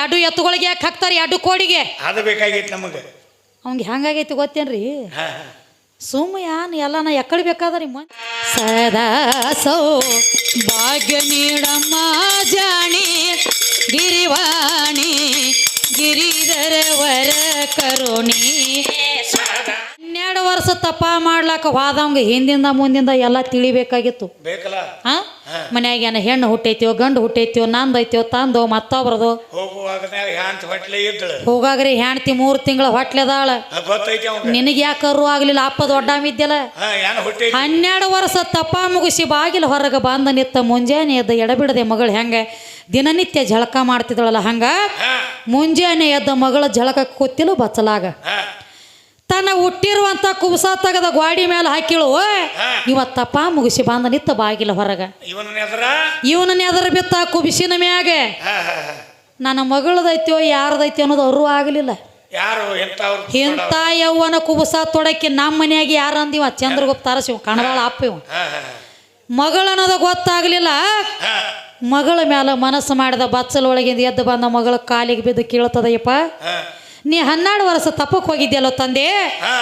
ಎರಡು ಎತ್ತುಗಳಿಗೆ ಯಾಕೆ ಹಾಕ್ತಾರೆ? ಎರಡು ಕೋಡಿಗೆ. ಅದು ಬೇಕಾಗಿತ್ತು ನಮಗೆ. ಅವ್ಗೆ ಹೆಂಗಾಗೈತಿ ಗೊತ್ತೇನ್ರಿ? ಸುಮ್ಮ ಯಾನ್ ಎಲ್ಲ ನಾ ಎಕ್ಕಡಿ ಬೇಕಾದ್ರಿ ಮ ಸದಾ ಸೌ ಭಾಗ್ಯ ನೀಡಮ್ಮ ಜಾಣಿ ಗಿರಿವಾಣಿ ಗಿರಿಧರ ವರ ಕರುಣಿ ಹನ್ನೆರಡು ವರ್ಷ ತಪ್ಪ ಮಾಡ್ಲಾಕ ಹಿಂದಿಂದ ಮುಂದಿಂದ ಎಲ್ಲ ತಿಳಿಬೇಕಾಗಿತ್ತು. ಹಾ. ಮನ್ಯಾಗ ಏನ ಹೆಣ್ಣು ಹುಟ್ಟೈತಿಯೋ ಗಂಡು ಹುಟ್ಟೈತಿಯೋ ನಂದೈತಿಯೋ ತಂದೋ ಮತ್ತೊಬ್ರದು? ಹೋಗಾಗ್ರಿ ಹೆಣ್ತಿ ಮೂರು ತಿಂಗಳ ಹೊಟ್ಲೆದಾಳ ನಿನಗೆ ಯಾಕರು ಕರು ಆಗ್ಲಿಲ್ಲ? ಅಪ್ಪ ದೊಡ್ಡವಿದ್ಯಲ್ಲ ಇದ್ದಿಲ್ಲ ಹನ್ನೆರಡು ವರ್ಷ ತಪ್ಪ ಮುಗಿಸಿ ಬಾಗಿಲು ಹೊರಗೆ ಬಂದ ನಿತ್ತ ಮುಂಜಾನೆ ಎದ್ದ ಎಡಬಿಡದೆ ಮಗಳು ಹೆಂಗ ದಿನನಿತ್ಯ ಝಳಕ ಮಾಡ್ತಿದ್ದಳಲ್ಲ ಹಂಗ? ಮುಂಜಾನೆ ಎದ್ದ ಮಗಳ ಝಳಕ ಕೂತಿಲು ಬಚ್ಚಲಾಗ. ತನ್ನ ಹುಟ್ಟಿರುವಂತ ಕುಬಸ ತೆಗೆದ ಗ್ವಾಡಿ ಮೇಲೆ ಹಾಕಿಳು ಇವತ್ತಪ್ಪ ಇವತ್ತು ಮುಗಿಸಿ ಬಂದ ನಿತ್ತ ಬಾಗಿಲ ಹೊರಗ. ಇವನ ನೆದರ? ಎದರ ಬಿತ್ತ ಕುಬಿಸಿನ ಮ್ಯಾಗ. ನನ್ನ ಮಗಳದೈತ್ಯೋ ಯಾರದೈತಿ ಅನ್ನೋದು ಅವರು ಆಗಲಿಲ್ಲ. ಇಂಥ ಯವ್ವನ ಕುಬಸ ತೊಡಕಿ ನಮ್ಮ ಮನೆಯಾಗಿ ಯಾರು ಅಂದಿವ? ಚಂದ್ರಗುಪ್ತ ಅರಸಿವ ಕಣದಾಳ ಅಪ್ಪ ಇವ ಮಗಳನ್ನೋದು ಗೊತ್ತಾಗ್ಲಿಲ್ಲ. ಮಗಳ ಮ್ಯಾಲ ಮನಸ್ಸು ಮಾಡಿದ ಬಚ್ಚಲೊಳಗಿಂದ ಎದ್ದು ಬಂದ ಮಗಳ ಕಾಲಿಗೆ ಬಿದ್ದು ಕೀಳ್ತದಯ್ಯಪ್ಪ ನೀ ಹನ್ನೆರಡು ವರ್ಷ ತಪ್ಪಕ್ಕೆ ಹೋಗಿದ್ಯಲ್ಲೋ ತಂದೆ?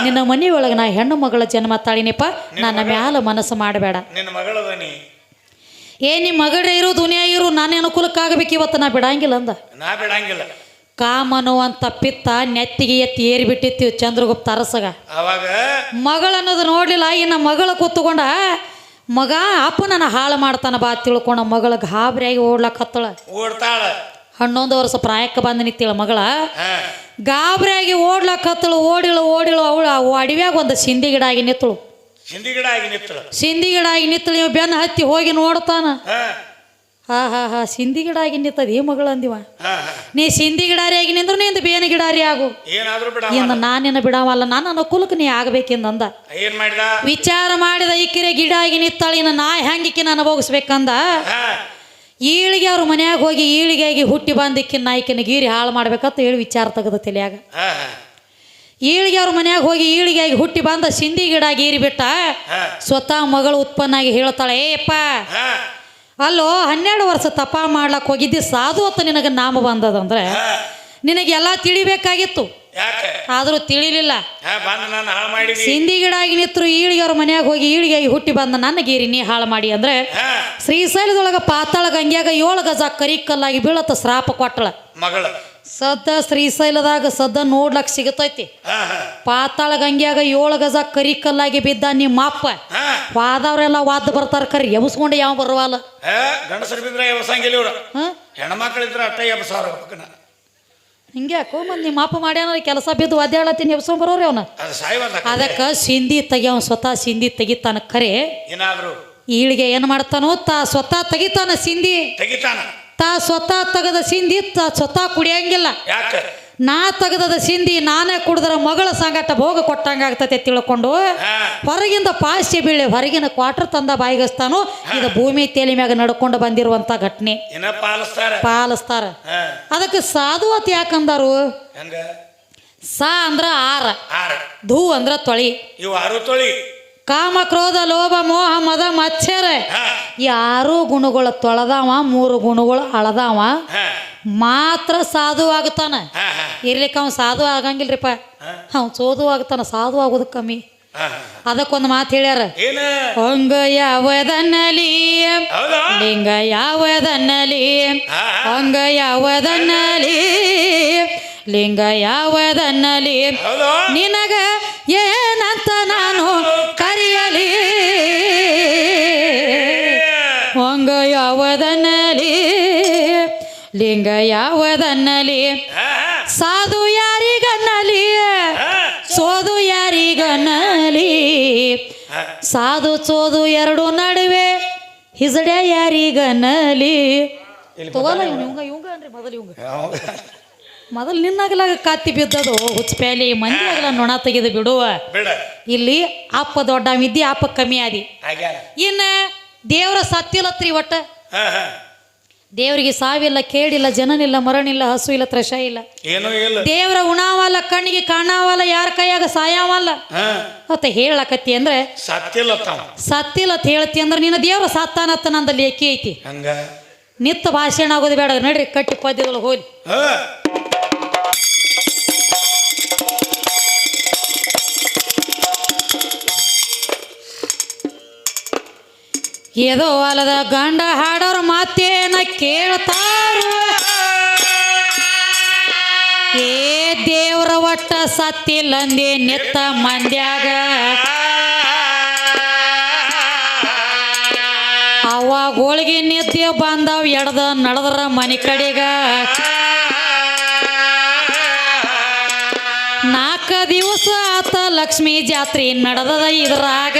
ನಿನ್ನ ಮನೆಯೊಳಗೆ ನಾ ಹೆಣ್ಣು ಮಗಳ ಜನ್ಮ ತಾಳಿನಿಪ್ಪ. ನನ್ನ ಮ್ಯಾಲೆ ಮನಸ್ಸು ಮಾಡಬೇಡ. ನಿನ್ನ ಏ ನಿಮ್ಮ ಮಗಳೇ ಇರು ದುನಿಯಾ ಇರು ನಾನೇ ಅನುಕೂಲಕ್ಕಾಗಬೇಕು ಇವತ್ತು ನಾ ಬಿಡಂಗಿಲ್ಲ ಅಂದ. ನಾ ಬಿಡಂಗಿಲ್ಲ. ಅಂತ ಪಿತ್ತ ನೆತ್ತಿಗೆ ಎತ್ತಿ ಏರಿ ಬಿಟ್ಟಿತ್ತೀವಿ ಚಂದ್ರಗುಪ್ತ ಅರಸಗ. ಅವಾಗ? ಮಗಳನ್ನೋದು ನೋಡ್ಲಿಲ್ಲ ಇನ್ನ ಮಗಳ ಕೂತ್ಕೊಂಡ ಮಗ ಅಪ್ಪ ನನ್ನ ಹಾಳು ಮಾಡ್ತಾನ ಬಾ ತಿಳ್ಕೊಂಡ ಮಗಳ ಗಾಬರಿಯಾಗಿ ಓಡ್ಲಕ್ಕ ಹತ್ತಳ. ಓಡ್ತಾಳ. ಹನ್ನೊಂದು ವರ್ಷ ಪ್ರಾಯಕ್ಕೆ ಬಂದು ನಿಂತಿಳ ಮಗಳ. ಗಾಬರಿಯಾಗಿ ಓಡ್ಲಕ್ಕ ಹತ್ತಳು ಓಡಿಳು ಓಡಿಳು ಅವಳು ಅಡವ್ಯಾಗ ಒಂದು ಸಿಂಧಿ ಗಿಡ ಆಗಿ ನಿತ್ತಳು ಸಿಂಧಿ ಗಿಡ ಆಗಿ ನಿತ್ತಳು ಸಿಂಧಿ ಗಿಡ ಆಗಿ ನಿತ್ತಳು ಇವ ಬೆನ್ನ ಹತ್ತಿ ಹೋಗಿ ನೋಡ್ತಾನ. ಹಾ. ಹಾ ಹಾ ಸಿಂಧಿ ಗಿಡ ಆಗಿ ನಿಂತದ ಈ ಮಗಳು ಅಂದಿವ. ನೀ ಸಿಂಧಿ ಗಿಡಾರಿ ಆಗಿ ನಿಂದ್ರು ನಿಂದು ಬೇನ ಗಿಡಾರಿ ಆಗು. ಏನಾದ್ರೂ ನಾನಿನ್ನ ಬಿಡವಲ್ಲ ನಾನು ಅನುಕೂಲಕ್ಕೆ ನೀ ಆಗ್ಬೇಕೆಂದಂದ. ಏನ್ ಮಾಡಿದ? ವಿಚಾರ ಮಾಡಿದ ಇಕ್ಕಿರೆ ಗಿಡ ಆಗಿ ನಿತ್ತಾಳ ಇನ್ನು ನಾ ಹೆಂಗಿಕ್ಕಿ ನಾನು ಅನುಭವಿಸ್ಬೇಕಂದ. ಹಾ. ಈಳಿಗೆ ಅವ್ರ ಮನ್ಯಾಗ ಹೋಗಿ ಈಳಿಗಾಗಿ ಹುಟ್ಟಿ ಬಂದಿಕ್ಕಿನ ನಾಯ್ಕಿನ ಗೀರಿ ಹಾಳು ಮಾಡ್ಬೇಕಂತ ಹೇಳಿ ವಿಚಾರ ತೆಗೆದ ತಲೆಯಾಗ. ಈಳಿಗೆ ಅವ್ರ ಮನ್ಯಾಗ ಹೋಗಿ ಈಳಿಗಾಗಿ ಹುಟ್ಟಿ ಬಂದ ಸಿಂಧಿ ಗಿಡ ಗೀರಿ ಬಿಟ್ಟ ಸ್ವತಃ ಮಗಳು ಉತ್ಪನ್ನ ಆಗಿ ಹೇಳ್ತಾಳೆ ಏಪ್ಪ ಅಲ್ಲೋ ಹನ್ನೆರಡು ವರ್ಷ ತಪ ಮಾಡ್ಲಕ್ ಹೋಗಿದ್ದಿ ಸಾಧು ಅಂತ ನಿನಗೆ ನಾಮ ಬಂದದಂದ್ರೆ ನಿನಗೆಲ್ಲ ತಿಳಿಬೇಕಾಗಿತ್ತು. ಯಾಕೆ? ಆದರೂ ತಿಳಿಲಿಲ್ಲ. ಸಿಂಧಿ ಬಂದು ನಾನು ಹಾಳು ಮಾಡಿದಿ. ಸಿಂದಿ ಗಿಡ ಆಗಿ ನಿತ್ರು ಈಳಿಗೆ ಅವ್ರ ಮನ್ಯಾಗ ಹೋಗಿ ಈಳಿಗಾಗಿ ಹುಟ್ಟಿ ಬಂದ ನನ್ನ ಗೀರಿ ನೀ ಹಾಳು ಮಾಡಿ ಅಂದ್ರೆ ಹಾ. ಶ್ರೀಶೈಲದೊಳಗ ಪಾತಾಳ ಗಂಗ್ಯಾಗ ಏಳು ಗಜ ಕರಿ ಕಲ್ಲಾಗಿ ಬೀಳತ್ತ ಶ್ರಾಪ ಕೊಟ್ಟಳ ಮಗಳು. ಸದ್ದ ಶ್ರೀಶೈಲದಾಗ ಸದ್ದ ನೋಡ್ಲಕ್ ಸಿಗತೈತಿ. ಹಾ ಹಾ. ಪಾತಾಳ ಗಂಗ್ಯಾಗ ಏಳು ಗಜ ಕರಿ ಕಲ್ಲಾಗಿ ಬಿದ್ದ ನಿಮ್ಮ ಅಪ್ಪ. ಹಾ. ವಾದವ್ರೆಲ್ಲ ವಾದ ಬರ್ತಾರ ಕರಿ ಎಬ್ಸ್ಕೊಂಡು ಯಾವ ಬರುವಲ್ಲ ಗಂಡಸರು ಬಿದ್ರೆ ಎಬ್ಸಂಗಿಲ್ಲ ಇವ್ರು. ಹಾ? ಹೆಣ್ಮಕ್ಳಿದ್ರೆ ಅಟ್ಟ ಎಬ್ಸಾರ ಪಕ್ಕನ. ಹಿಂಗೆ ಯಾಕೋ ಮತ್ತೆ ನಿಮ್ಮ ಅಪ್ಪ ಮಾಡ್ಯಾನ ಕೆಲಸ ಬಿದ್ದು ಒದ್ದಾಳತ್ತೀನಿ ಎಬ್ಸ್ಕೊಂಡ್ ಬರೋರಿ ಅವನ ಅದು ಅದಕ್ಕೆ ಸಿಂಧಿ ತೆಗಿಯವ್ ಸ್ವತಃ ಸಿಂಧಿ ತೆಗಿತಾನ ಖರೆ. ಏನಾದ್ರು. ಈಳಿಗೆ ಏನು ಮಾಡ್ತಾನೋ ತಾ ಸ್ವತಃ ತೆಗಿತಾನ ಸಿಂಧಿ. ತೆಗಿತಾನ. ತಾ ಸ್ವತಃ ತೆಗೆದ ಸಿಂಧಿ ತಾ ಸ್ವತಃ ಕುಡಿಯಂಗಿಲ್ಲ. ಯಾಕೆ? ನಾ ತೆಗದದ ಸಿಂಧಿ ನಾನೇ ಕುಡಿದ್ರ ಮಗಳ ಸಂಗಟ ಭೋಗ ಕೊಟ್ಟಂಗ ಆಗ್ತತೆ ತಿಳ್ಕೊಂಡು ಹೊರಗಿಂದ ಪಾಶ್ಚಿ ಬೀಳಿ ಹೊರಗಿನ ಕ್ವಾರ್ಟರ್ ತಂದ ಬಾಯಿಗಸ್ತಾನು. ಇದು ಭೂಮಿ ತೇಲಿ ಮ್ಯಾಗ ನಡ್ಕೊಂಡು ಬಂದಿರುವಂತ ಘಟನೆ. ಪಾಲಿಸ್ತಾರ. ಅದಕ್ಕೆ ಸಾಧುವತ್ ಯಾಕಂದರು? ಸಾ ಅಂದ್ರ ಆರ. ಧೂ ಅಂದ್ರ ತೊಳಿ. ಕಾಮ ಕ್ರೋಧ ಲೋಭ ಮೋಹ ಮದ ಮತ್ಸರ. ಹಾ ಯಾರು ಗುಣಗಳು ತೊಳೆದವ ಮೂರು ಗುಣಗಳು ಅಳದವ. ಮಾತ್ರ ಸಾಧು ಆಗ್ತಾನ. ಇರ್ಲಿಕ್ಕೆ ಅವ ಸಾಧು ಆಗಂಗಿಲ್ರಿಪ್ಪ. ಅವ್ನು ಅವ್ ಸೋದು ಆಗ್ತಾನ ಸಾಧು ಆಗೋದು ಕಮ್ಮಿ. ಅದಕ್ಕೊಂದು ಮಾತು ಹೇಳ್ಯಾರ. ಹೊಂಗ ಯಾವದನ್ನಲಿ ಲಿಂಗ ಯಾವದನ್ನಲಿ ಹೊಂಗ ಯಾವದನ್ನಲಿ ಲಿಂಗ ಯಾವದನ್ನಲಿ ನಿನಗ ಏನಂತ ನಾನು ಕರೆಯಲಿ? ಲಿಂಗ ಯಾವದನ್ನಲಿ ಸಾಧು ಯಾರಿಗನ್ನಲಿ ಸೋದು ಯಾರಿಗನ್ನಲಿ ಸಾಧು ಸೋದು ಎರಡು ನಡುವೆ ಹಿಜಡೆ ಯಾರಿಗನ್ನಲಿ ತಗೋಲ್ಲ ಇವ್ನು ಇವಂಗ ಇವಂಗ ಅನ್ರಿ ಮೊದಲು ಇವಂಗ. ಕತ್ತಿ ಮೊದಲು ನಿನ್ನಾಗಲಾಗ ಕಾತಿ ಬಿದ್ದದು ಹುಚ್ಚಪ್ಯಾಲಿ. ಮಂದಿ ಆಗಲ ನೊಣ ತೆಗೆದು ಬಿಡುವ. ಬಿಡ. ಇಲ್ಲಿ ಅಪ್ಪ ದೊಡ್ಡ ಮಿದ್ದಿ ಅಪ್ಪ ಕಮ್ಮಿ ಆದಿ. ಇನ್ನ ದೇವರ ಸತ್ತಿಲ್ಲತ್ರಿ ಒಟ್ಟ ದೇವರಿಗೆ ಸಾವಿಲ್ಲ ಕೇಳಿಲ್ಲ ಜನನಿಲ್ಲ ಮರಣಿಲ್ಲ ಹಸು ಇಲ್ಲ ತ್ರಶ ಇಲ್ಲ. ಏನೂ ಇಲ್ಲ. ದೇವರ ಉಣಾವಲ್ಲ ಕಣ್ಣಿಗೆ ಕಾಣಾವಲ್ಲ ಯಾರ ಕೈಯಾಗ ಸಾಯಾವಲ್ಲ? ಮತ್ತೆ ಹೇಳಕತ್ತಿ ಅಂದ್ರೆ ಸತ್ತಿಲ್ಲ ಸತ್ತಿಲ್ಲ ಅಂತ ಹೇಳ್ತಿ ಅಂದ್ರೆ ನಿನ್ನ ದೇವರ ಸತ್ತಾನತ್ತ ನಂದಲ್ಲಿ ಲೇಖಿ ಐತಿ. ನಿತ್ತ ಭಾಷಣ ಆಗೋದು ಬೇಡ ನಡ್ರಿ ಕಟ್ಟಿ ಪದ್ಯಗಳು ಹೋಲಿ ಏದೋ ಅಲದ ಗಂಡ ಹಾಡೋರು ಮಾತೇನ ಕೇಳ್ತಾರ? ಏ ದೇವ್ರ ಒಟ್ಟ ಸತ್ತಿಲ್ಲಂದೆ ನಿತ್ತ ಮಂದ್ಯಾಗ. ಅವಾಗ ಹೋಳಿಗೆ ನಿದ್ದೆ ಬಂದವ್, ಎಡ್ದ ನಡೆದ್ರ ಮನೆ ಕಡೆಗ. ನಾಲ್ಕು ದಿವಸ ಆತ ಲಕ್ಷ್ಮೀ ಜಾತ್ರೆ ನಡೆದದ ಇದ್ರಾಗ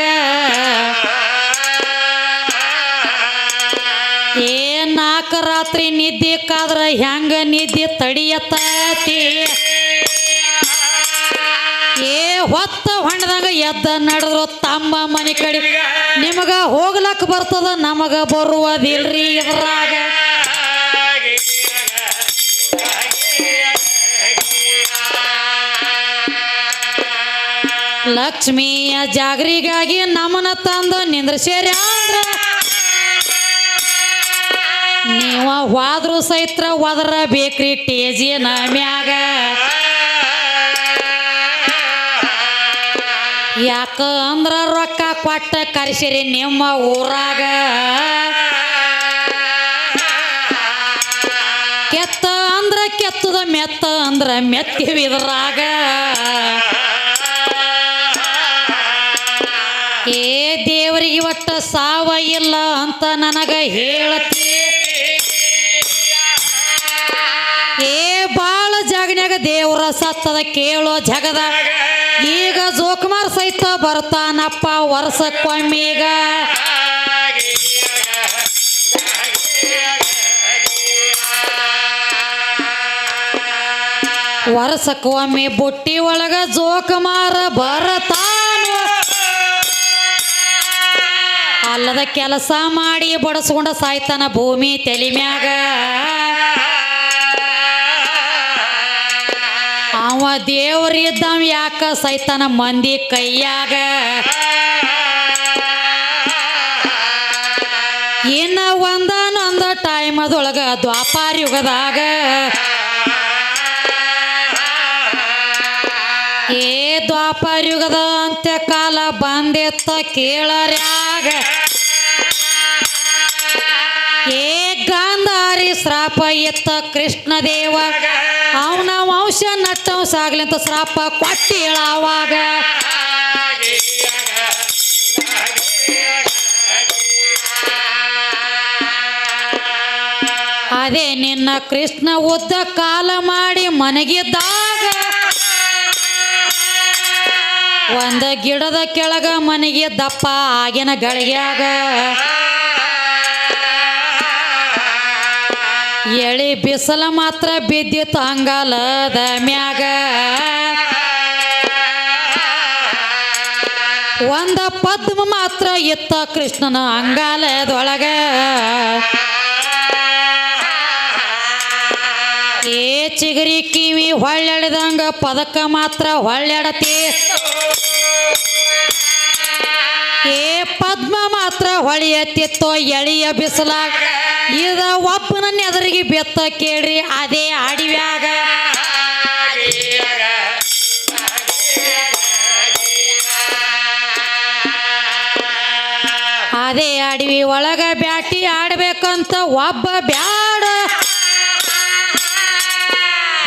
ಏ ನಾಲ್ಕ ರಾತ್ರಿ ನಿದ್ದೆ ಕಾದ್ರ ಹೆಂಗ ನಿದ್ದೆ ತಡಿಯತತಿ ಏ ಹೊತ್ತ ಹೊಂಡದಾಗ ಎದ್ದ ನಡೆದ್ರು ತಮ್ಮ ಮನೆ ಕಡೆ. ನಿಮಗ ಹೋಗ್ಲಕ್ ಬರ್ತದ, ನಮಗ ಬರುವುದಿಲ್ರಿ ಇದ್ರಾಗ. ಲಕ್ಷ್ಮಿಯ ಜಾಗರಿಗಾಗಿ ನಮನ ತಂದು ನಿಂದ್ರ ಅಂದ್ರ ನೀವ ವಾದ್ರು ಸೈತ್ರ ಒದರ ಬೇಕ್ರಿ ಟೇಜಿನ ಮ್ಯಾಗ ಯಾಕ ಅಂದ್ರ ರೊಕ್ಕ ಕೊಟ್ಟ ಕರ್ಸಿರಿ ನಿಮ್ಮ ಊರಾಗ. ಕೆತ್ತ ಅಂದ್ರ ಕೆತ್ತದ, ಮೆತ್ತ ಅಂದ್ರ ಮೆತ್ತಿವಿದ್ರಾಗ ಏ ದೇವರಿಗೆ ಒಟ್ಟ ಸಾವ ಇಲ್ಲ ಅಂತ ನನಗ ಹೇಳತಿ. ದೇವ್ರ ಸತ್ತದ ಕೇಳೋ ಜಗದ. ಈಗ ಜೋಕುಮಾರ್ ಸಹಿತ ಬರ್ತಾನಪ್ಪ ವರ್ಷಕ್ಕೊಮ್ಮೀಗ. ವರ್ಷಕ್ಕೊಮ್ಮೆ ಬುಟ್ಟಿ ಒಳಗ ಜೋಕುಮಾರ ಬರತಾನು. ಅಲ್ಲದ ಕೆಲಸ ಮಾಡಿ ಬಡಸ್ಕೊಂಡ ಸಾಯ್ತಾನ ಭೂಮಿ ತಲೆ ಅವ ದೇವ್ರಿದ್ದಾವ ಯಾಕ ಸೈತಾನ ಮಂದಿ ಕೈಯಾಗ? ಇನ್ನ ಒಂದನೊಂದ ಟೈಮ್ ಅದೊಳಗ ದ್ವಾಪಾರ ಯುಗದಾಗ. ಏ ದ್ವಾಪಾರ ಯುಗದ ಅಂತ್ಯ ಕಾಲ ಬಂದೆತ್ತ ಕೇಳರ್ಯಾಗ ಏ ಗಾಂಧಾರಿ ಶ್ರಾಪ ಎತ್ತ ಕೃಷ್ಣ ದೇವ ಅವನ ವಂಶ ನಟ್ಟವ ಸಾಗ್ಲಿ ಅಂತ ಶ್ರಾಪ ಕೊಟ್ಟಿಳ ಅವಾಗ ಅದೇ ನಿನ್ನ ಕೃಷ್ಣ ಉದ್ದ ಕಾಲ ಮಾಡಿ ಮನಗಿದ್ದಾಗ ಒಂದ ಗಿಡದ ಕೆಳಗ ಮನೆಗೆ ದಪ್ಪ ಆಗಿನ ಗಳಿಗ್ಯಾಗ. ಎಳಿ ಬಿಸಲ ಮಾತ್ರ ಬಿದ್ದಿತ್ತು ತಂಗಲದ ಮ್ಯಾಗ. ಒಂದ ಪದ್ಮ ಮಾತ್ರ ಇತ್ತ ಕೃಷ್ಣನ ಅಂಗಾಲದೊಳಗ. ಏ ಚಿಗರಿ ಕಿವಿ ಹೊಳ್ಳೆಡ್ದಂಗ ಪದಕ ಮಾತ್ರ ಹೊಳ್ಳೆಡತಿ. ಏ ಪದ್ಮ ಮಾತ್ರ ಹೊಳೆಯತ್ತಿತ್ತೋ ಎಳಿಯ ಬಿಸಿಲಾಗ. ಇದ ಒಪ್ಪನನ್ನ ಎದುರಿಗೆ ಬೆತ್ತ ಕೇಳ್ರಿ. ಅದೇ ಅಡಿವ್ಯಾಗ ಅದೇ ಆಡಿವಿ, ಒಳಗ ಬ್ಯಾಟಿ ಆಡ್ಬೇಕಂತ ಒಬ್ಬ ಬ್ಯಾಡ.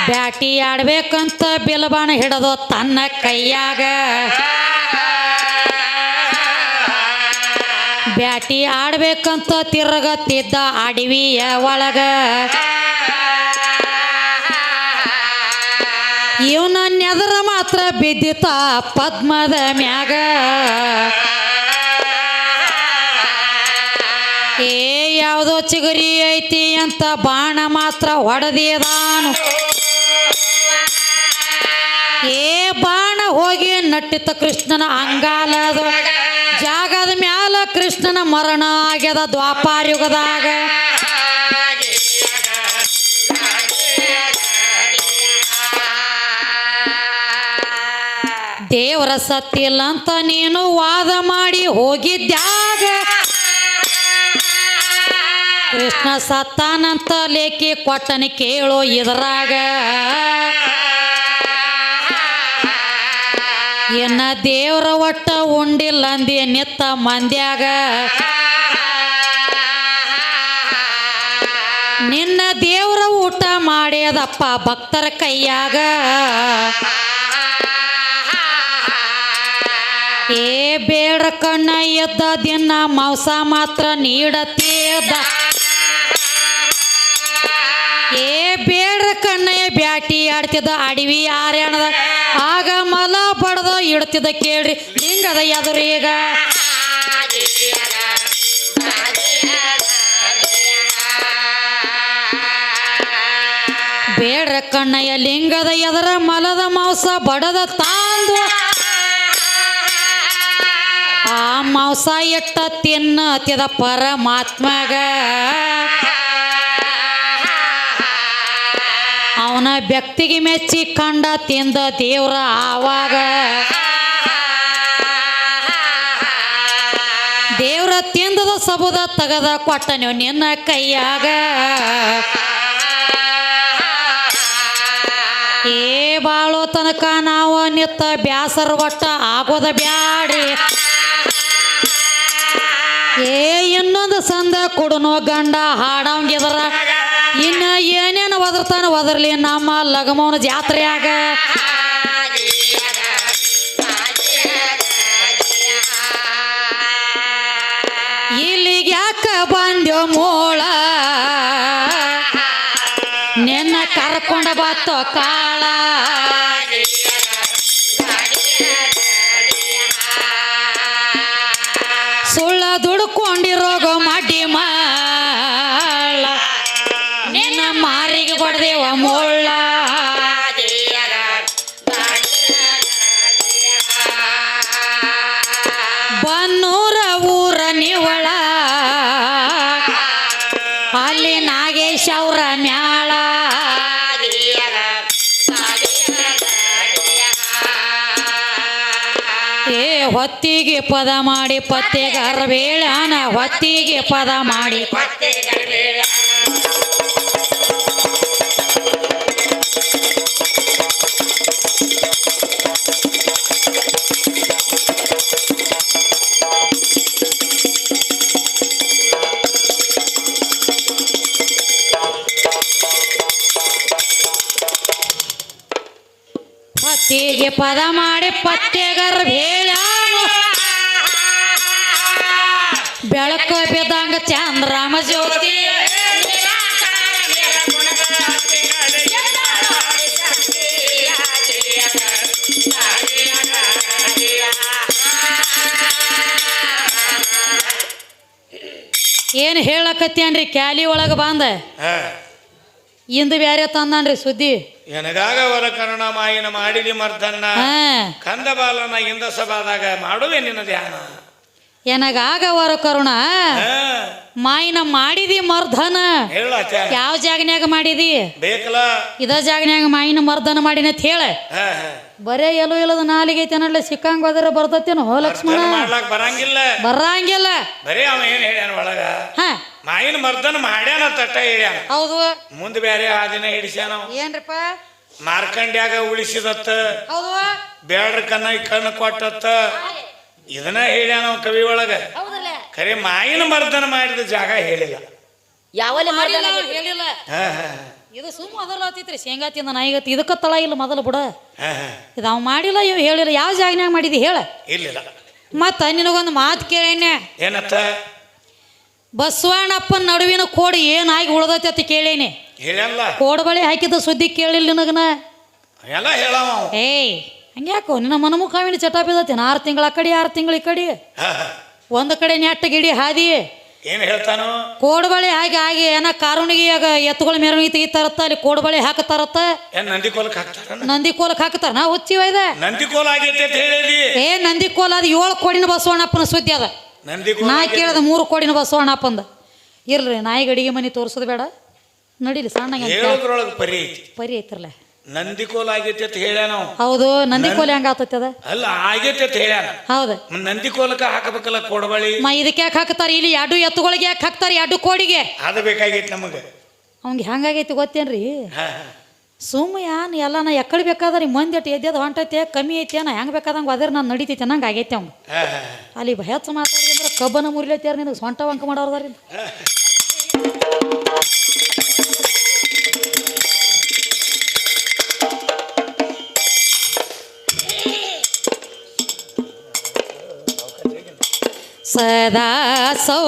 ಬ್ಯಾಟಿ ಆಡ್ಬೇಕಂತ ಬಿಲಬಾಣ ಹಿಡದು ತನ್ನ ಕೈಯಾಗ. ಬ್ಯಾಟಿ ಆಡ್ಬೇಕಂತ ತಿರುಗತ್ತಿದ್ದ ಅಡವಿಯ ಒಳಗ. ಇವನ ನೆದರ ಮಾತ್ರ ಬಿದ್ದಿತ ಪದ್ಮದ ಮ್ಯಾಗ. ಏ, ಯಾವುದೋ ಚಿಗುರಿ ಐತಿ ಅಂತ ಬಾಣ ಮಾತ್ರ ಹೊಡೆದಿದಾನು ಏ, ಬಾಣ ಹೋಗಿ ನಟ್ಟಿತ ಕೃಷ್ಣನ ಅಂಗಾಲದ ಜಾಗದ ಮ್ಯಾಲ ಕೃಷ್ಣನ ಮರಣ ಆಗ್ಯದ ದ್ವಾಪಾರ ಯುಗದಾಗ ದೇವರ ಸತ್ತಿಲ್ಲ ಅಂತ ನೀನು ವಾದ ಮಾಡಿ ಹೋಗಿದ್ದಾಗ ಕೃಷ್ಣ ಸತ್ತಾನಂತ ಲೇಖಿ ಕೊಟ್ಟನ ಕೇಳೋ ಇದ್ರಾಗ. ಎನ್ನ ದೇವ್ರ ಒಟ್ಟ ಉಂಡಿಲ್ಲ ಅಂದಿ ನಿತ್ತ ಮಂದ್ಯಾಗ. ನಿನ್ನ ದೇವ್ರ ಊಟ ಮಾಡ್ಯದಪ್ಪ ಭಕ್ತರ ಕೈಯಾಗ. ಏ ಬೇಡ ಕಣ್ಣ, ಎದ್ದ ದಿನ ಮಾಂಸ ಮಾತ್ರ ನೀಡತ್ತೇದ ಏ ಬೇಡ ಕಣ್ಣ ಬ್ಯಾಟಿ ಆಡ್ತಿದ್ದ ಅಡವಿ ಬಡದ ಇಡ್ತಿದ್ದ ಕೇಳ್ರಿ. ಲಿಂಗದ ಈಗ? ಬೇಡ್ರ ಕಣ್ಣಯ್ಯ ಲಿಂಗದ ಎದರ, ಮಲದ ಮಾಂಸ, ಬಡದ ತಾಂದು. ಆ ಮಾಂಸ ಎಟ್ಟ ತಿನ್ನತಿದ ಪರಮಾತ್ಮಗ ಅವನ ವ್ಯಕ್ತಿಗೆ ಮೆಚ್ಚಿ ಕಂಡ ತಿಂದ ದೇವ್ರ ಆವಾಗ ದೇವ್ರ ತಿಂದದ ಸಬುದ ತಗದ ಕೊಟ್ಟ ನೀವು ನಿನ್ನ ಕೈಯಾಗ. ಏ ಬಾಳೋ ತನಕ ನಾವು ನಿತ್ತ ಬ್ಯಾಸರ ಒಟ್ಟ ಆಗೋದ ಬ್ಯಾಡ್ರಿ. ಏ ಇನ್ನೊಂದು ಸಂದ ಕೊಡನೋ ಗಂಡ ಹಾಡಂಗಿದ್ರ. ಇನ್ನ ಏನೇನು ಒದರ್ತಾನ ಒದರ್ಲಿ ನಮ್ಮ ಲಗಮೋನ ಜಾತ್ರೆಯಾಗ. ಇಲ್ಲಿಗೆ ಯಾಕ ಬಂದ್ಯೋ ಮೋಳ? ಅವ್ರ ಮ್ಯಾಳ ಏ ಹೊತ್ತಿಗೆ ಪದ ಮಾಡಿ ಪತ್ತೆಗಾರ ಬೇಳಾನ ಹೊತ್ತಿಗೆ ಪದ ಮಾಡಿ ಹೊತ್ತಿಗೆ ಪದ ಮಾಡಿ ಪತ್ತೆಗರ್ ಬೇಳಾನು ಬೆಳಕು ಬಿದ್ದಂಗ ಚಂದ್ರಾಮ ಜ್ಯೋತಿ. ಏನು ಹೇಳಕತ್ತೇನ್ರಿ? ಕ್ಯಾಲಿ ಒಳಗೆ ಬಂದ. ಇಂದು ಬ್ಯಾರೆ ತಂದಾನ್ರಿ ಸುದ್ದಿ. ಎನಗಾಗ ವರ ಕರುಣ ಮಾಯಿನ ಮಾಡಿದಿ ಮರ್ದನ್ನ. ಕಂದ ಬಾಲನ ಇಂದ ಸಭಾದಾಗ ಮಾಡುವೆ ನಿನ್ನ ಧ್ಯಾನ. ಎನಗಾಗ ವರ ಕರುಣ. ಮಾಯಿನ ಮಾಡಿದಿ ಮರ್ಧನ ಯಾವ ಜಾಗನ್ಯಾಗ ಮಾಡಿದಿ? ಬೇಕಲ್ಲ. ಇದ ಜಾಗನ್ಯಾಗ ಮಾಯಿನ ಮರ್ಧನ ಮಾಡಿನ ಅಂತ ಹೇಳ. ಬರೇ ಎಲ್ಲೂ ಇಲ್ಲದ ನಾಲಿಗೆ ಐತೆ ಅನ್ನಡ್ಲೆ ಸಿಕ್ಕಂಗ್ ಹೋದ್ರೆ ಬರ್ತತೇನು ಹೋ ಲಕ್ಷ್ಮಣ. ಬರಂಗಿಲ್ಲ. ಬರಂಗಿಲ್ಲ. ಬರೀ ಅವ ಏನ್ ಹೇಳ್ಯಾನ ಒಳಗ? ಹಾ. ಮಾಯಿನ ಮರ್ದನ ಮಾಡ್ಯಾನ ತಟ್ಟ ಹೇಳ್ಯಾನ ಹೌದು. ಮುಂದೆ ಬೇರೆ ಹಾದಿನ ಹಿಡಿಸ್ಯಾನ ಅವ. ಏನ್ರಪ್ಪ? ಮಾರ್ಕಂಡ್ಯಾಗ ಉಳಿಸಿದತ್ತ. ಹೌದು. ಬೇಡ್ರ ಕಣ್ಣ ಕಣ್ಣು ಕೊಟ್ಟತ್ತ. ಇದನ್ನ ಹೇಳ್ಯಾನ ಅವ ಕವಿ ಒಳಗ. ಹೌದಲ್ಲ ಖರೆ ಮಾಯಿನ ಮರ್ದನ ಮಾಡಿದ ಜಾಗ ಹೇಳಿಲ್ಲ. ಯಾವಲ್ಲಿ ಮರ್ದನ ಹೇಳಿಲ್ಲ. ಹಾ, ಹಾ, ಇದು ಸುಮ್ಮ ಅದರ್ಲಾತಿತ್ರಿ ಶೇಂಗಾ ತಿಂದ ನಾಯಿಗತ್ತಿ ಇದಕ್ಕ ತಳ ಇಲ್ಲ ಮೊದಲು ಬುಡ. ಹಾ, ಹಾ. ಇದು ಅವ್ ಮಾಡಿಲ್ಲ ಇವ್ ಹೇಳಿಲ್ಲ. ಯಾವ ಜಾಗನ್ಯಾಗ ಮಾಡಿದಿ ಹೇಳ. ಇಲ್ಲಿಲ್ಲ. ಮತ್ತ ನಿನಗೊಂದು ಮಾತು ಕೇಳೇನೆ. ಏನತ್ತ? ಬಸವಣ್ಣಪ್ಪನ ನಡುವಿನ ಕೋಡ್ ಏನಾಗಿ ಉಳ್ದೈತಿ ಅಂತ ಕೇಳೇನಿ. ಹೇಳಲ್ಲ. ಕೋಡ್ ಬಳಿ ಹಾಕಿದ ಸುದ್ದಿ ಕೇಳಿಲ್ಲ ನಿನಗನ? ಎಲ್ಲ ಹೇಳವ ಅವ. ಏಯ್ ಹಂಗ್ಯಾಕೋ? ನಿನ್ನ ಮನಮುಖಾವಿನ ಚಟ ಬಿದ್ದತಿ ಆರು ತಿಂಗಳ ಆ ಕಡೆ ಆರು ತಿಂಗಳ ಈ ಕಡೆ. ಒಂದು ಕಡೆ ನೆಟ್ಟ ಗಿಡಿ ಹಾದಿ. ಏನು ಹೇಳ್ತಾನು? ಕೋಡ್ಬಳಿ ಹಾಗೆ ಹಾಗೆ ಏನ ಕಾರುಣಿಗೆಯಾಗ ಎತ್ತುಗಳ ಮೆರವಣಿಗೆ ತೆಗಿತಾರತ್ತ ಅಲ್ಲಿ ಕೋಡ್ಬಳಿ ಹಾಕತಾರತ್ತ ಏನ್ ನಂದಿ ಕೋಲಕ್ ಹಾಕ್ತಾರ? ನಂದಿ ಕೋಲಕ್ಕೆ ಹಾಕ್ತಾರ ನಾ ಹುಚ್ಚಿವ ಇದೆ ನಂದಿ ಕೋಲ ಆಗೈತೆ ಅಂತ ಹೇಳಿದಿ. ಏ ನಂದಿ ಕೋಲ ಅದು ಏಳು ಕೋಡಿನ ಬಸವಣ್ಣಪ್ಪನ ಸುದ್ದಿ ಅದ. ನಾ ಕೇಳದ ಮೂರು ಕೋಡಿನ ಬಸವಣ್ಣಪ್ಪಂದ ಇರ್ಲಿ ನಾಯಿಗೆ ಅಡಿಗೆ ಮನೆ ತೋರಿಸೋದು ಬೇಡ. ನಡೀಲಿ ಸಣ್ಣ ಹೇಳೋದ್ರೊಳಗೆ ಪರಿ ಐತಿ. ಪರಿ ಐತ್ರಲ್ಲ ನಂದಿಕೋಲ್ ಆಗೈತಿ ಅಂತ ಹೇಳ್ಯಾನ ನಾವು ಹೌದು ನಂದಿಕೋಲಿ ಹೆಂಗ ಆತೈತಿ ಅದ? ಅಲ್ಲ ಆಗೈತಿ ಅಂತ ಹೇಳ್ಯಾನ. ಹೌದು. ನಂದಿಕೋಲಕ್ಕ ಹಾಕಬೇಕಲ್ಲ ಕೊಡಬಳಿ ಮ ಇದಕ್ಕೆ ಯಾಕೆ ಹಾಕ್ತಾರ ಇಲ್ಲಿ ಎರಡು ಎತ್ತುಗಳಿಗೆ ಯಾಕೆ ಹಾಕ್ತಾರ ಎರಡು ಕೋಡಿಗೆ. ಅದು ಬೇಕಾಗೈತಿ ನಮಗೆ. ಅವ್ನಿಗೆ ಹೆಂಗಾಗೈತಿ ಗೊತ್ತೇನ್ರಿ? ಸುಮ್ಮ ಯಾನು ಎಲ್ಲ ನಾ ಎಕ್ಕಡೆ ಬೇಕಾದ್ರೆ ಮಂದಿ ಅಟ್ಟು ಎದ್ದೆದು ಹೊಂಟೈತೆ ಕಮ್ಮಿ ಐತೆ ನಾ ಹೆಂಗೆ ಬೇಕಾದಂಗೆ ಅದ್ರ ನಾನು ನಡೀತೈತೆ ನಂಗೆ ಆಗೈತೆ ಅವ್ನು. ಅಲ್ಲಿ ಹೆಚ್ಚು ಮಾತಾಡಿ ಅಂದ್ರೆ ಕಬ್ಬನ ಮುರಿಲೈತೆ ನಿನಗೆ ಸೊಂಟ ವಂಕ ಮಾಡೋರ್ದಾರಿಂದ ಸದಾ ಸೌ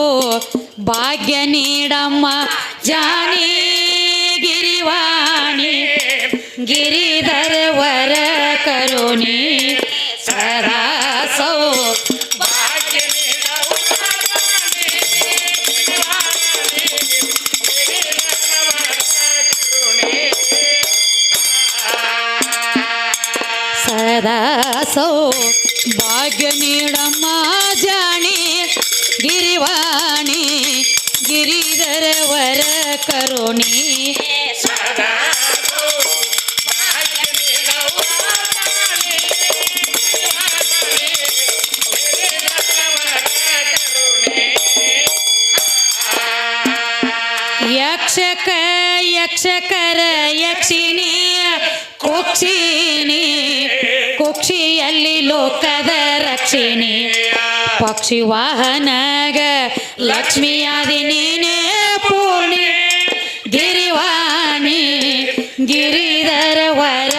ಭಾಗ್ಯ ನೀಡಮ್ಮ ಜಾನಿ ಗಿರಿವಾಣಿ ಗಿರಿಧರ ವರ ಕರುಣಿ ಸದಾ ಸೌ ಸದಾ ಸೌ ಭಾಗ್ಯ ನೀಡಮ್ಮ ಜಾಣಿ ಗಿರಿವಾಣಿ ಗಿರಿಧರ ವರ ಕರುಣಿ ಯಕ್ಷಕ ಯಕ್ಷಕರ ಯಕ್ಷಿಣಿ ಕುಕ್ಷಿಣಿ, ಕುಕ್ಷಿಯಲ್ಲಿ ಲೋಕದ ರಕ್ಷಿಣಿ. ಪಕ್ಷಿ ವಾಹನಗ ಲಕ್ಷ್ಮಿಯಾದಿ ನೀನೇ ಪೂರ್ಣಿ. ಗಿರಿವಾಣಿ ಗಿರಿಧರ ವರ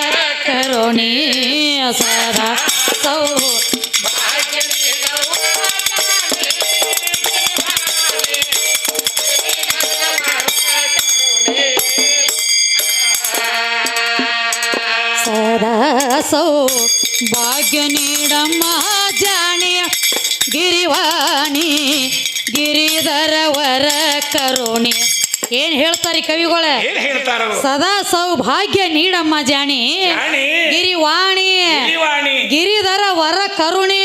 ಕರುಣಿ. ಸದಾ ಸೌ ಸೌ ಭಾಗ್ಯ ನೀಡಮ್ಮ ಜಾಣಿಯ ಗಿರಿವಾಣಿ ಗಿರಿಧರ ವರ ಕರುಣಿ. ಏನ್ ಹೇಳ್ತಾರಿ ಕವಿಗಳ? ಸದಾ ಸೌಭಾಗ್ಯ ನೀಡಮ್ಮ ಜಾಣಿ. ಗಿರಿವಾಣಿ ಗಿರಿಧರ ವರ ಕರುಣಿ.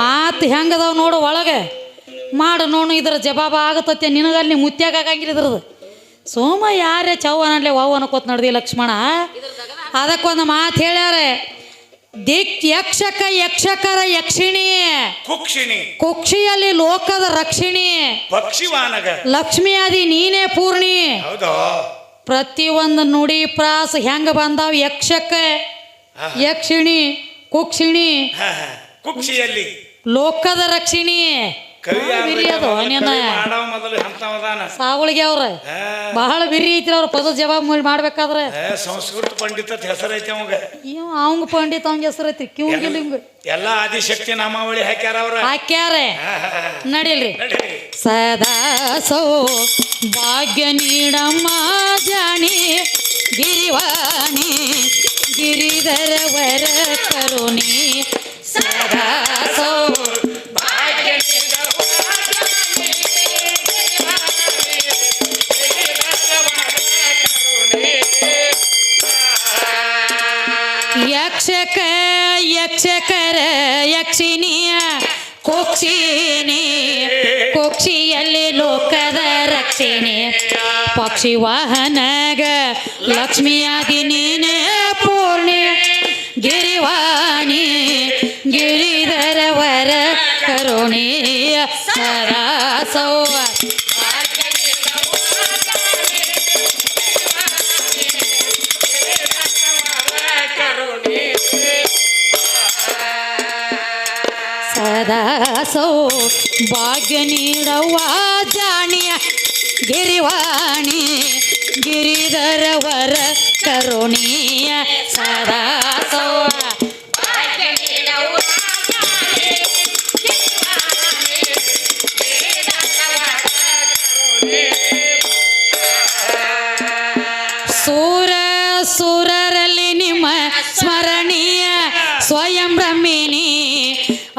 ಮಾತು ಹೆಂಗದವ್ ನೋಡು ಒಳಗೆ. ಮಾಡು ನೋಡು ಇದ್ರ ಜವಾಬ ಆಗತತ್ತೆ ನಿನಗಲ್ಲಿ ಮುತ್ಯಾಗ ಆಗಂಗಿಲ್ಲ ಇದ್ರದ್ದು. ಸೋಮ ಯಾರೇ ಚೌವನಲ್ಲೇ ವಾವ್ ಅನ್ಕೋತ ನಡ್ದಿ ಲಕ್ಷ್ಮಣ. ಅದಕ್ಕೊಂದು ಮಾತು ಹೇಳ್ಯಾರ ದಿಕ್ ಯಕ್ಷಕ ಯಕ್ಷಕರ ಯಕ್ಷಿಣಿ ಕುಕ್ಷಿಣಿ. ಕುಕ್ಷಿಯಲ್ಲಿ ಲೋಕದ ರಕ್ಷಿಣಿ ಪಕ್ಷಿವಾನಗ ಲಕ್ಷ್ಮಿಯಾದಿ ನೀನೇ ಪೂರ್ಣಿ. ಹೌದಾ. ಪ್ರತಿಯೊಂದು ನುಡಿ ಪ್ರಾಸ ಹೆಂಗ ಬಂದಾವ ಯಕ್ಷಕ ಯಕ್ಷಿಣಿ ಕುಕ್ಷಿಣಿ. ಕುಕ್ಷಿಯಲ್ಲಿ. ಲೋಕದ ರಕ್ಷಿಣಿ. ಬಿರಿ ಅದು ನಿನ್ನ ಮಾಡವ ಮೊದಲು ಅಂತವದಾನ ಸಾವಳಿಗೆ ಅವ್ರ. ಬಹಳ ಬಿರಿ ಐತ್ರಿ ಅವ್ರ ಪದ ಜವಾಬ್ ಮಾಡಿ ಮಾಡ್ಬೇಕಾದ್ರೆ. ಸಂಸ್ಕೃತ ಪಂಡಿತ ಹೆಸರು ಅವಾಗ. ಅವಂಗ ಅವಂಗ ಪಂಡಿತ ಅವಂಗ ಹೆಸರು ಐತಿ ಕಿವಂಗಿಲ್ಲ ಹಿಂಗ ಎಲ್ಲ ಆದಿಶಕ್ತಿ ನಾಮಾವಳಿ ಹಾಕ್ಯಾರ ಅವ್ರ. ಹಾಕ್ಯಾರ. ನಡೀಲ್ರಿ. ಸದಾ ಸೌ ಭಾಗ್ಯ ನೀಡಮ್ಮ ಜಾಣಿ ಗಿರಿವಾಣಿ ಗಿರಿಧರ ವರ ಕರುಣಿ ಪಕ್ಷಿ ವಾಹನಗ ಲಕ್ಷ್ಮಿಯಾಗಿ ನೀನೇ ಪೂರ್ಣಿ ಗಿರಿವಾಣಿ ಗಿರಿಧರ ವರ ಕರುಣೀಯ ಸರಾಸೌವ ಸದಾಸೌ ಭಾಗ್ಯ ನೀಡವ್ವ ಜಾಣಿಯ ಗಿರಿವಾಣಿ ಗಿರಿಧರ ವರ ಕರುಣೀಯ ಸದಾ ಸೂರ ಸೂರರಲ್ಲಿ ನಿಮ್ಮ ಸ್ವಯಂ ಬ್ರಹ್ಮಿಣಿ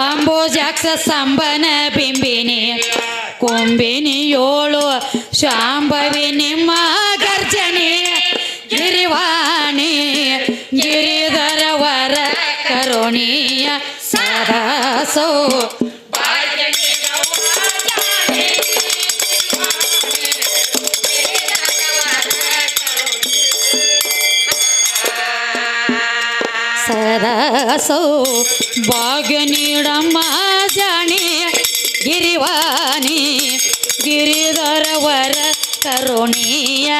ಅಂಬೋಜಾಕ್ಷ ಸಂಬನ ಬಿಂಬಿನಿ ಕುಂಬಿನಿ ಯೋಳು ಶಾಂಭವಿ ನಿಮ್ಮ ಗರ್ಜನೆ ಗಿರಿವಾಣಿ ಗಿರಿಧರ ವರ ಕರುಣೀಯ ಸರಸೋ ಸೌ ಸದಾ ಸೌ ಭಾಗ್ಯ ನೀಡಮ್ಮ ಜಾಣಿ ಗಿರಿವಾಣಿ ಗಿರಿಧರವರ ಕರುಣಿಯ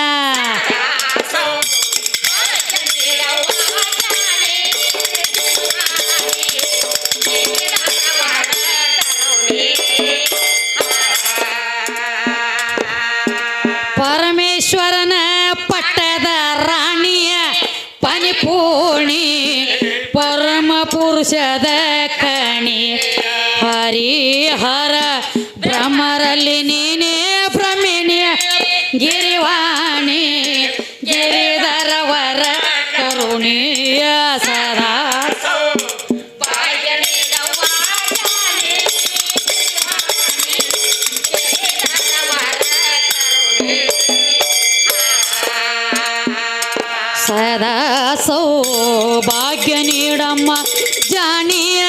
ಪರಮೇಶ್ವರನ ಪಟ್ಟದ ರಾಣಿಯ ಪನಿಪೂರ್ಣಿ ಪರಮ ಪುರುಷದ ಕಣಿ ಹರಿಹರ ಭ್ರಮರಲ್ಲಿ ನೀನೇ ಬ್ರಹ್ಮಿಣಿಯ ಗಿರಿವಾಣಿ ಗಿರಿಧರವರ ಕರುಣಿಯ ಸದಾ. ಸದಾ ಸೌಭಾಗ್ಯ ನೀಡಮ್ಮ ಜಾಣಿಯ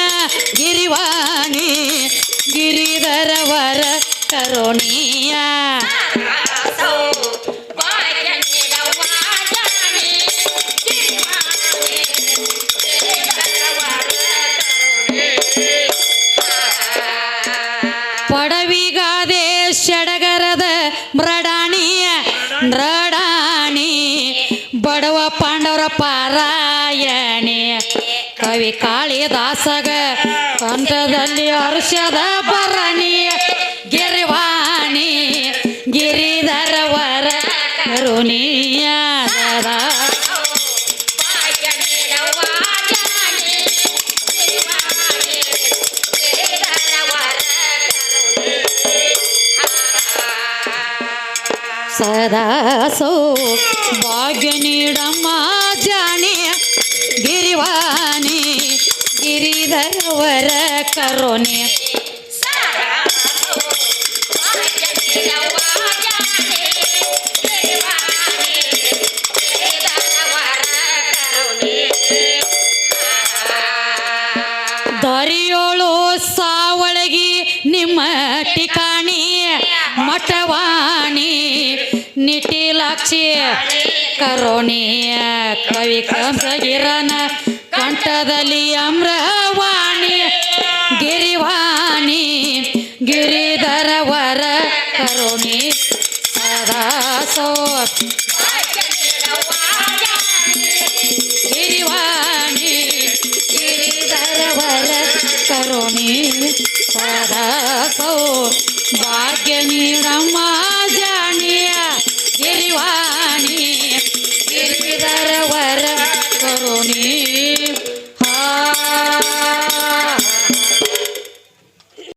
ಗಿರಿವಾಣಿ ಗಿರಿಧರವರ ಕರುಣಿಯ. ಪಡವಿಗಾದೆ ಸಡಗರದ ಮೃಡಾಣಿಯ ನೃಡಾಣಿ ಬಡವ ಪಾಂಡವರ ಪಾರಾಯಣಿ ಕವಿ ಕಾಳಿದಾಸಗ ಕಂಠದಲ್ಲಿ ಹರ್ಷದ ಪರಣಿ ಗಿರಿವಾಣಿ ಗಿರಿಧರವರ ಕರುಣಿಯ ಸದಾ ಸೋ ಭಾಗ್ಯ ನೀಡಮ್ಮ ಗಿರಿಧರವರ ಕರುಣೆ ದರಿಯೋಳು ಸಾವಳಗಿ ನಿಮ್ಮ ಠಿಕಾಣಿ ಮಠವಾಣಿ ನಿಟಿಲಾಕ್ಷಿ ಕರುಣಿಯ ಕವಿ ಕಂಸಗಿರನ ಕಂಠದಲ್ಲಿ ಅಮ್ರವಾಣಿ. ಗಿರಿವಾಣಿ ಗಿರಿಧರವರ ಕರುಣಿ ಸದಾ ಸೋ